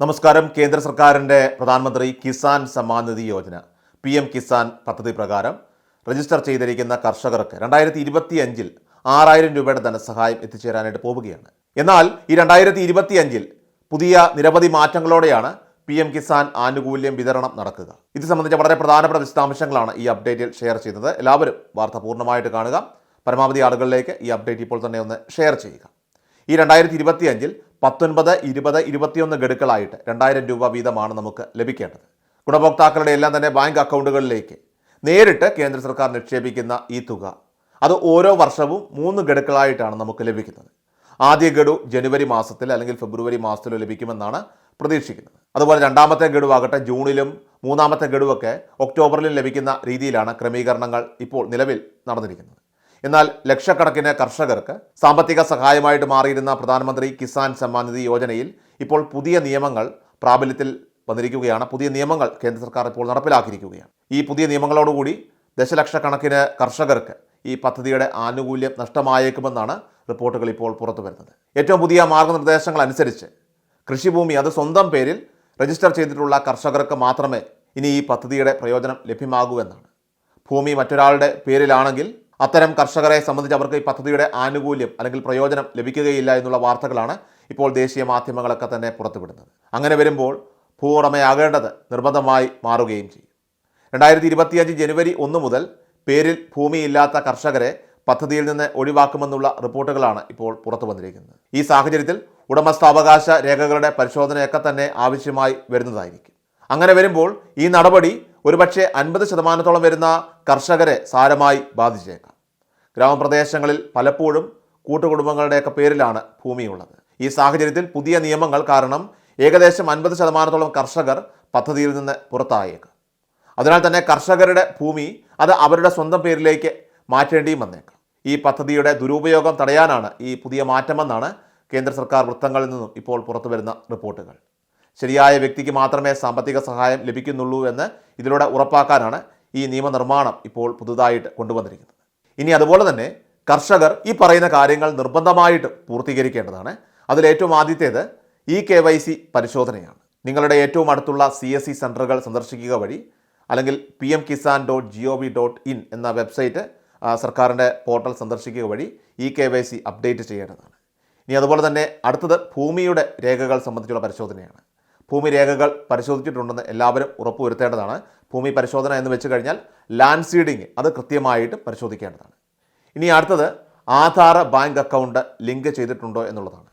നമസ്കാരം. കേന്ദ്ര സർക്കാരിന്റെ പ്രധാനമന്ത്രി കിസാൻ സമ്മാൻ നിധി യോജന. പി എം കിസാൻ പദ്ധതി പ്രകാരം രജിസ്റ്റർ ചെയ്തിരിക്കുന്ന കർഷകർക്ക് രണ്ടായിരത്തി ഇരുപത്തി അഞ്ചിൽ ആറായിരം രൂപയുടെ ധനസഹായം എത്തിച്ചേരാനായിട്ട് പോവുകയാണ്. എന്നാൽ ഈ രണ്ടായിരത്തി ഇരുപത്തി അഞ്ചിൽ പുതിയ നിരവധി മാറ്റങ്ങളോടെയാണ് പി എം കിസാൻ ആനുകൂല്യം വിതരണം നടക്കുക. ഇത് സംബന്ധിച്ച വളരെ പ്രധാനപ്പെട്ട വിശദാംശങ്ങളാണ് ഈ അപ്ഡേറ്റിൽ ഷെയർ ചെയ്യുന്നത്. എല്ലാവരും വാർത്ത പൂർണമായിട്ട് കാണുക. പരമാവധി ആളുകളിലേക്ക് ഈ അപ്ഡേറ്റ് ഇപ്പോൾ തന്നെ ഒന്ന് ഷെയർ ചെയ്യുക. ഈ രണ്ടായിരത്തി ഇരുപത്തി അഞ്ചിൽ പത്തൊൻപത് ഇരുപത് ഇരുപത്തിയൊന്ന് ഗഡുക്കളായിട്ട് രണ്ടായിരം രൂപ വീതമാണ് നമുക്ക് ലഭിക്കേണ്ടത്. ഗുണഭോക്താക്കളുടെ എല്ലാം തന്നെ ബാങ്ക് അക്കൗണ്ടുകളിലേക്ക് നേരിട്ട് കേന്ദ്ര സർക്കാർ നിക്ഷേപിക്കുന്ന ഈ തുക. അത് ഓരോ വർഷവും മൂന്ന് ഗഡുക്കളായിട്ടാണ് നമുക്ക് ലഭിക്കുന്നത്. ആദ്യ ഗഡു ജനുവരി മാസത്തിൽ അല്ലെങ്കിൽ ഫെബ്രുവരി മാസത്തിലോ ലഭിക്കുമെന്നാണ് പ്രതീക്ഷിക്കുന്നത്. അതുപോലെ രണ്ടാമത്തെ ഗഡുവാകട്ടെ ജൂണിലും മൂന്നാമത്തെ ഗഡുവൊക്കെ ഒക്ടോബറിലും ലഭിക്കുന്ന രീതിയിലാണ് ക്രമീകരണങ്ങൾ ഇപ്പോൾ നിലവിൽ നടന്നിരിക്കുന്നത്. എന്നാൽ ലക്ഷക്കണക്കിന് കർഷകർക്ക് സാമ്പത്തിക സഹായമായിട്ട് മാറിയിരുന്ന പ്രധാനമന്ത്രി കിസാൻ സമ്മാൻ നിധി യോജനയിൽ ഇപ്പോൾ പുതിയ നിയമങ്ങൾ പ്രാബല്യത്തിൽ വന്നിരിക്കുകയാണ്. പുതിയ നിയമങ്ങൾ കേന്ദ്ര സർക്കാർ ഇപ്പോൾ നടപ്പിലാക്കിയിരിക്കുകയാണ്. ഈ പുതിയ നിയമങ്ങളോടുകൂടി ദശലക്ഷക്കണക്കിന് കർഷകർക്ക് ഈ പദ്ധതിയുടെ ആനുകൂല്യം നഷ്ടമായേക്കുമെന്നാണ് റിപ്പോർട്ടുകൾ ഇപ്പോൾ പുറത്തു വരുന്നത്. ഏറ്റവും പുതിയ മാർഗനിർദ്ദേശങ്ങൾ അനുസരിച്ച് കൃഷിഭൂമി അത് സ്വന്തം പേരിൽ രജിസ്റ്റർ ചെയ്തിട്ടുള്ള കർഷകർക്ക് മാത്രമേ ഇനി ഈ പദ്ധതിയുടെ പ്രയോജനം ലഭ്യമാകൂ എന്നാണ്. ഭൂമി മറ്റൊരാളുടെ പേരിലാണെങ്കിൽ അത്തരം കർഷകരെ സംബന്ധിച്ച് അവർക്ക് ഈ പദ്ധതിയുടെ ആനുകൂല്യം അല്ലെങ്കിൽ പ്രയോജനം ലഭിക്കുകയില്ല എന്നുള്ള വാർത്തകളാണ് ഇപ്പോൾ ദേശീയ മാധ്യമങ്ങളൊക്കെ തന്നെ പുറത്തുവിടുന്നത്. അങ്ങനെ വരുമ്പോൾ ഭൂവുടമയാകേണ്ടത് നിർബന്ധമായി മാറുകയും ചെയ്യും. രണ്ടായിരത്തി ഇരുപത്തിയഞ്ച് ജനുവരി ഒന്ന് മുതൽ പേരിൽ ഭൂമിയില്ലാത്ത കർഷകരെ പദ്ധതിയിൽ നിന്ന് ഒഴിവാക്കുമെന്നുള്ള റിപ്പോർട്ടുകളാണ് ഇപ്പോൾ പുറത്തു വന്നിരിക്കുന്നത്. ഈ സാഹചര്യത്തിൽ ഉടമസ്ഥാവകാശ രേഖകളുടെ പരിശോധനയൊക്കെ തന്നെ ആവശ്യമായി വരുന്നതായിരിക്കും. അങ്ങനെ വരുമ്പോൾ ഈ നടപടി ഒരുപക്ഷെ അൻപത് ശതമാനത്തോളം വരുന്ന കർഷകരെ സാരമായി ബാധിച്ചേക്കാം. ഗ്രാമപ്രദേശങ്ങളിൽ പലപ്പോഴും കൂട്ടുകുടുംബങ്ങളുടെയൊക്കെ പേരിലാണ് ഭൂമിയുള്ളത്. ഈ സാഹചര്യത്തിൽ പുതിയ നിയമങ്ങൾ കാരണം ഏകദേശം അൻപത് ശതമാനത്തോളം കർഷകർ പദ്ധതിയിൽ നിന്ന് പുറത്തായേക്കാം. അതിനാൽ തന്നെ കർഷകരുടെ ഭൂമി അത് അവരുടെ സ്വന്തം പേരിലേക്ക് മാറ്റേണ്ടിയും വന്നേക്കാം. ഈ പദ്ധതിയുടെ ദുരുപയോഗം തടയാനാണ് ഈ പുതിയ മാറ്റമെന്നാണ് കേന്ദ്ര സർക്കാർ വൃത്തങ്ങളിൽ നിന്നും ഇപ്പോൾ പുറത്തു വരുന്ന റിപ്പോർട്ടുകൾ. ശരിയായ വ്യക്തിക്ക് മാത്രമേ സാമ്പത്തിക സഹായം ലഭിക്കുന്നുള്ളൂ എന്ന് ഇതിലൂടെ ഉറപ്പാക്കാനാണ് ഈ നിയമനിർമ്മാണം ഇപ്പോൾ പുതുതായിട്ട് കൊണ്ടുവന്നിരിക്കുന്നത്. ഇനി അതുപോലെ തന്നെ കർഷകർ ഈ പറയുന്ന കാര്യങ്ങൾ നിർബന്ധമായിട്ട് പൂർത്തീകരിക്കേണ്ടതാണ്. അതിലേറ്റവും ആദ്യത്തേത് ഇ കെ വൈ സി പരിശോധനയാണ്. നിങ്ങളുടെ ഏറ്റവും അടുത്തുള്ള സി എസ് സി സെന്ററുകൾ സന്ദർശിക്കുക വഴി അല്ലെങ്കിൽ P M Kisan dot G O V dot in എന്ന വെബ്സൈറ്റ് സർക്കാരിന്റെ പോർട്ടൽ സന്ദർശിക്കുക വഴി e K Y C update ചെയ്യേണ്ടതാണ്. ഇനി അതുപോലെ തന്നെ അടുത്തത് ഭൂമിയുടെ രേഖകൾ സംബന്ധിച്ചുള്ള പരിശോധനയാണ്. ഭൂമി രേഖകൾ പരിശോധിച്ചിട്ടുണ്ടെന്ന് എല്ലാവരും ഉറപ്പുവരുത്തേണ്ടതാണ്. ഭൂമി പരിശോധന എന്ന് വെച്ച് കഴിഞ്ഞാൽ ലാൻഡ് സീഡിങ് അത് കൃത്യമായിട്ട് പരിശോധിക്കേണ്ടതാണ്. ഇനി അടുത്തത് ആധാർ ബാങ്ക് അക്കൗണ്ട് ലിങ്ക് ചെയ്തിട്ടുണ്ടോ എന്നുള്ളതാണ്.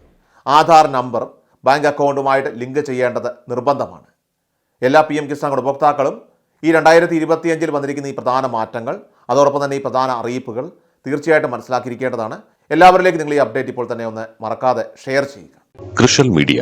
ആധാർ നമ്പർ ബാങ്ക് അക്കൗണ്ടുമായിട്ട് ലിങ്ക് ചെയ്യേണ്ടത് നിർബന്ധമാണ്. എല്ലാ പി എം കിസാൻ ഉപഭോക്താക്കളും ഈ രണ്ടായിരത്തി ഇരുപത്തിയഞ്ചിൽ വന്നിരിക്കുന്ന ഈ പ്രധാന മാറ്റങ്ങൾ അതോടൊപ്പം തന്നെ ഈ പ്രധാന അറിയിപ്പുകൾ തീർച്ചയായിട്ടും മനസ്സിലാക്കിയിരിക്കേണ്ടതാണ്. എല്ലാവരിലേക്കും നിങ്ങൾ ഈ അപ്ഡേറ്റ് ഇപ്പോൾ തന്നെ ഒന്ന് മറക്കാതെ ഷെയർ ചെയ്യുക. കൃഷൽ മീഡിയ